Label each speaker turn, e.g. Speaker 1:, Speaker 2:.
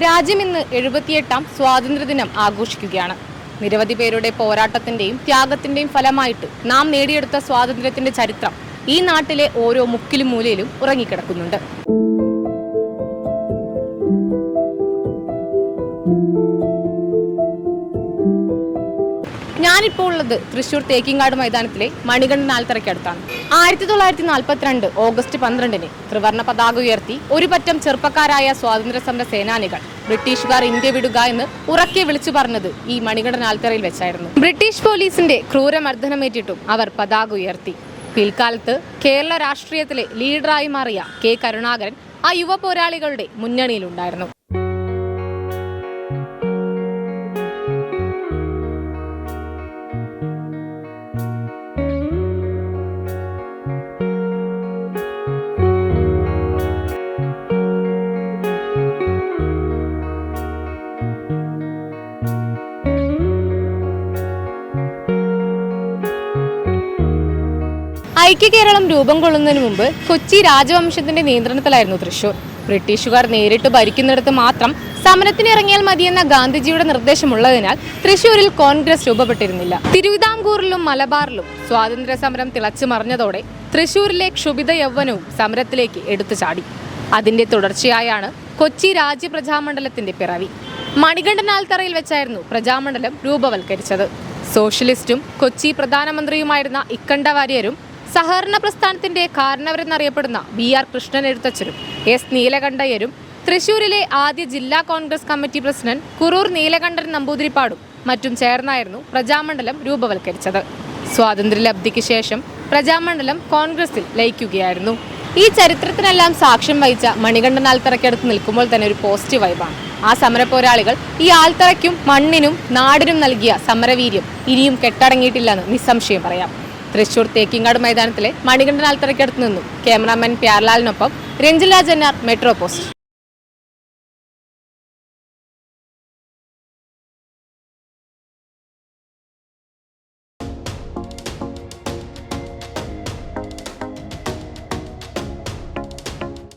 Speaker 1: രാജ്യം ഇന്ന് എഴുപത്തിയെട്ടാം സ്വാതന്ത്ര്യദിനം ആഘോഷിക്കുകയാണ്. നിരവധി പേരുടെ പോരാട്ടത്തിന്റെയും ത്യാഗത്തിന്റെയും ഫലമായിട്ട് നാം നേടിയെടുത്ത സ്വാതന്ത്ര്യത്തിന്റെ ചരിത്രം ഈ നാട്ടിലെ ഓരോ മുക്കിലും മൂലയിലും ഉറങ്ങിക്കിടക്കുന്നുണ്ട്. ഞാനിപ്പോൾ ഉള്ളത് തൃശൂർ തേക്കിങ്കാട് മൈതാനത്തിലെ മണികണ്ഠൻ ആൽത്തറയ്ക്കടുത്താണ് ആയിരത്തി തൊള്ളായിരത്തി നാൽപ്പത്തിരണ്ട് ഓഗസ്റ്റ് പന്ത്രണ്ടിന് ത്രിവർണ പതാക ഉയർത്തി ഒരു പറ്റം ചെറുപ്പക്കാരായ സ്വാതന്ത്ര്യ സമര സേനാനികൾ ബ്രിട്ടീഷുകാർ ഇന്ത്യ വിടുക എന്ന് ഉറക്കെ വിളിച്ചു പറഞ്ഞത് ഈ മണികണ്ഠൻ ആൽത്തറയിൽ വെച്ചായിരുന്നു. ബ്രിട്ടീഷ് പോലീസിന്റെ ക്രൂരമർദ്ദനമേറ്റിട്ടും അവർ പതാക ഉയർത്തി. പിൽക്കാലത്ത് കേരള രാഷ്ട്രീയത്തിലെ ലീഡറായി മാറിയ കെ കരുണാകരൻ ആ യുവ പോരാളികളുടെ മുന്നണിയിലുണ്ടായിരുന്നു. ഐക്യ കേരളം രൂപം കൊള്ളുന്നതിന് മുമ്പ് കൊച്ചി രാജവംശത്തിന്റെ നിയന്ത്രണത്തിലായിരുന്നു തൃശൂർ. ബ്രിട്ടീഷുകാർ നേരിട്ട് ഭരിക്കുന്നിടത്ത് മാത്രം സമരത്തിനിറങ്ങിയാൽ മതിയെന്ന ഗാന്ധിജിയുടെ നിർദ്ദേശമുള്ളതിനാൽ തൃശൂരിൽ കോൺഗ്രസ് രൂപപ്പെട്ടിരുന്നില്ല. തിരുവിതാംകൂറിലും മലബാറിലും സ്വാതന്ത്ര്യ സമരം തിളച്ചു മറിഞ്ഞതോടെ തൃശൂരിലെ ക്ഷുഭിത യൗവനവും സമരത്തിലേക്ക് എടുത്തു ചാടി. അതിന്റെ തുടർച്ചയായാണ് കൊച്ചി രാജ്യപ്രജാമണ്ഡലത്തിന്റെ പിറവി. മണികണ്ഠനാൽത്തറയിൽ വെച്ചായിരുന്നു പ്രജാമണ്ഡലം രൂപവൽക്കരിച്ചത്. സോഷ്യലിസ്റ്റും കൊച്ചി പ്രധാനമന്ത്രിയുമായിരുന്ന ഇക്കണ്ട വാര്യരും സഹകരണ പ്രസ്ഥാനത്തിന്റെ കാരണവരെന്നറിയപ്പെടുന്ന ബി ആർ കൃഷ്ണൻ എഴുത്തച്ഛനും എസ് നീലകണ്ഠയ്യരും തൃശൂരിലെ ആദ്യ ജില്ലാ കോൺഗ്രസ് കമ്മിറ്റി പ്രസിഡന്റ് കുറൂർ നീലകണ്ഠൻ നമ്പൂതിരിപ്പാടും മറ്റും ചേർന്നായിരുന്നു പ്രജാമണ്ഡലം രൂപവൽക്കരിച്ചത്. സ്വാതന്ത്ര്യലബ്ധിക്ക് ശേഷം പ്രജാമണ്ഡലം കോൺഗ്രസിൽ ലയിക്കുകയായിരുന്നു. ഈ ചരിത്രത്തിനെല്ലാം സാക്ഷ്യം വഹിച്ച മണികണ്ഠൻ ആൽത്തറയ്ക്കടുത്ത് നിൽക്കുമ്പോൾ തന്നെ ഒരു പോസിറ്റീവ് വൈബാണ്. ആ സമര പോരാളികൾ ഈ ആൽത്തറയ്ക്കും മണ്ണിനും നാടിനും നൽകിയ സമരവീര്യം ഇനിയും കെട്ടടങ്ങിയിട്ടില്ലെന്ന് നിസ്സംശയം പറയാം. തൃശൂർ തേക്കിങ്ങാട് മൈതാനത്തിലെ മണികണ്ഠൻ ആൽത്തറയ്ക്കടുത്ത് നിന്നും. ക്യാമറാമാൻ പ്യാർലാലിനൊപ്പം രഞ്ജില ജന്നാർ മെട്രോ പോസ്റ്റ്.